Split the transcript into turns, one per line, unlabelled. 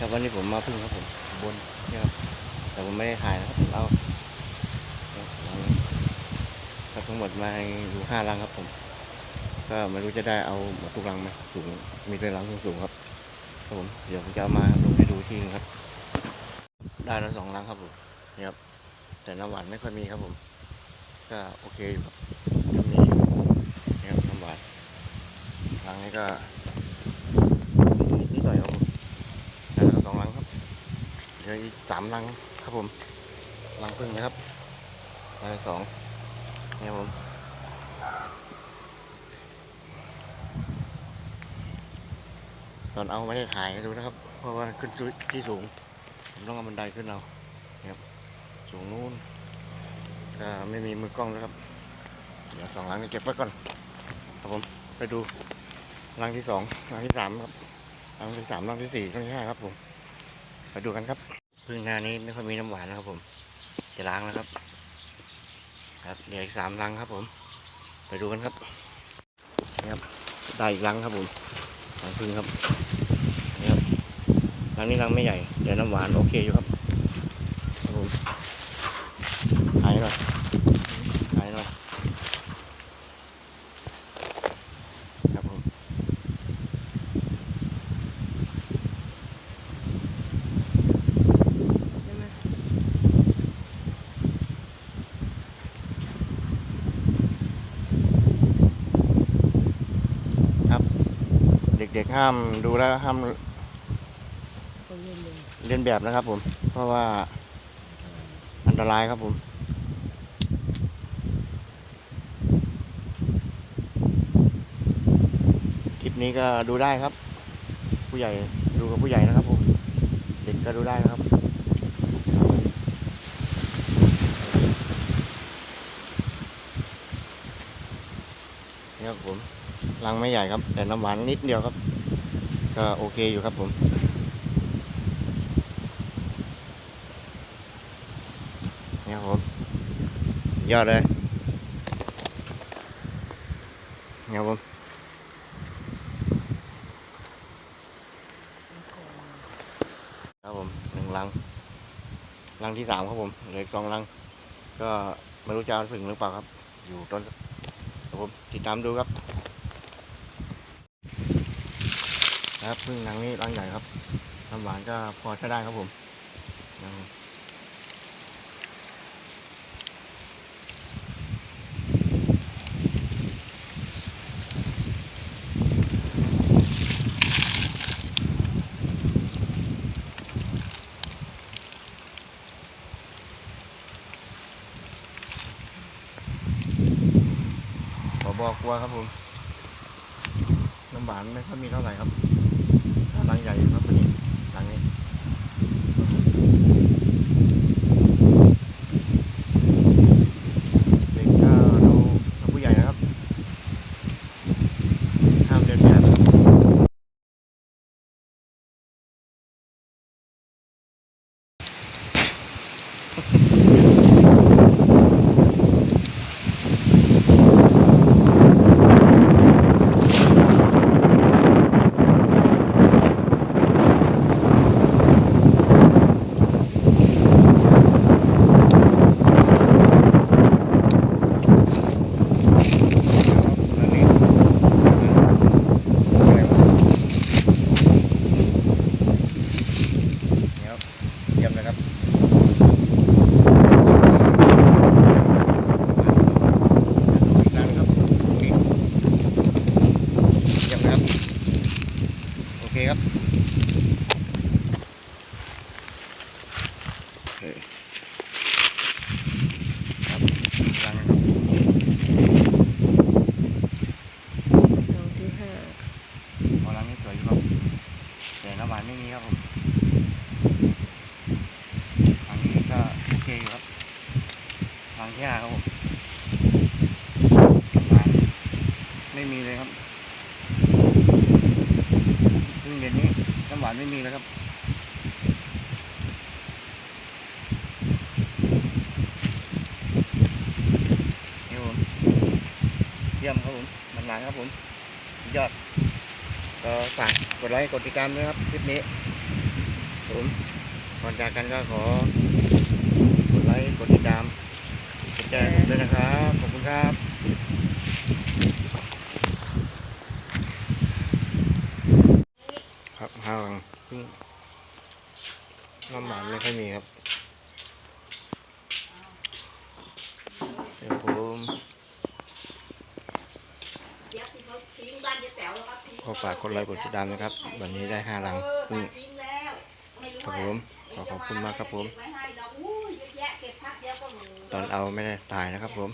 ครับวันนี้ผมมาพึ่งครับผมบนเนี่ยครับแต่ผมไม่ได้ถ่ายนะครับเราครับทั้งหมดมาอยู่ห้ารังครับผม ก็ไม่รู้จะได้เอาหมดทุกรังไหมสูงมีเป็นรังสูงๆครับครับผมเดี๋ยวผมจะเอามาลงให้ดูที่นึงครับ ได้แล้วสองรังครับผมนี่ครับแต่น้ำหวานไม่ค่อยมีครับผม ก็โอเคอยู่ครับก็มีนี่ครับน้ำหวานรังนี้ก็นิดหน่อยครับผมได้แล้วสองรังครับเห ลืออีกสามรังครับผมรังพึ่งนะครับล้วสองนี่ผมตอนเอาไม่ได้ถ่ายดูนะครับ เพราะว่าขึ้นสุดที่สูงผมต้องเอาบันไดขึ้นเอาครับสูงนู้นก็ไม่มีมือกล้องนะครับ เดี๋ยวสองลังนี้เก็บไว้ก่อนครับผมไปดูลังที่สองลังที่สามครับลังที่สามลังที่สี่ลังที่ห้าครับผมไปดูกันครับ พึ่งหน้านี้ไม่ค่อยมีน้ำหวานนะครับผม จะล้างแล้วครับ ครับเดี๋ยวอีกสามรังครับผม ไปดูกันครับนี่ครับได้อีกรังครับผมรังพึ่งครับนี่ครับรังนี้รังไม่ใหญ่เดี๋ยวน้ำหวานโอเคอยู่ครับครับผมหายหน่อยหายหน่อยครับผมเด็กๆห้ามดูแล้วห้าม
เล่นเลย
เรียนแบบนะครับผม เพราะว่าอันตรายครับผมคลิปนี้ก็ดูได้ครับ ผู้ใหญ่ดูกับผู้ใหญ่นะครับผม เด็กก็ดูได้นะครับนี่ครับผม รังไม่ใหญ่ครับ แต่น้ำหวานนิดเดียวครับ ก็โอเคอยู่ครับผมนี่ครับผมยอดเลยนี่ครับผมครับผมหนึ่งลังลังที่สามครับผมเหลืออกสองลัง ก็ไม่รู้จะเอาถึงหรือเปล่าครับ อยู่ต้นครับผมติดตามดูครับนะ ครับพึ่งลังนี้ลังใหญ่ครับน้ำหวานก็พอใช้ได้ครับผมบขอบอกกลัวครับผม หวานไม่ค่อยมีเท่าไหร่ครับรังใหญ่อยู่ครับตัวนี้รังนี้เด็กก็ดูกผู้ใหญ่นะครับห้ามเดินแบบอันนี้อะไรวะเนี่ยครับเยี่ยมเลยครับอีกครั้งครับนี่เยี่ยมเลยครับ โอเคครับโอเคครับอีกครั้งนะครับ
เราที่ห้า
พอรังนี้สวยอยู่ครับแต่น้ำหวานไม่มีครับผมรังนี้ก็โอเคอยู่ครับ รังที่ห้าครับผมหวานไม่มีเลยครับซึ่งเดือนนี้น้ำหวานไม่มีเลยครับนี่ผมเยี่ยมครับผมมันหวานครับผมยอดก็ฝากกดไลค์กดติดตามด้วยครับคลิปนี้ผมก่อนจากกันก็ขอกดไลค์กดติดตาม กดแชร์ผมด้วยนะครับ ขอบคุณครับครับห้างเพิ่งน้ำหวานไม่ค่อยมีครับเดี๋ยวผม
เดี๋ยวที่เขาทิ้งบ้านเจ๊แต๋วแล้วก็ทิ้ง
ขอฝากกดไลค์กดติดตามนะครับ วันนี้ได้ห้าลังซึ่งครับผม ขอขอบคุณมากครับผม ตอนเอาไม่ได้ถ่ายนะครับผม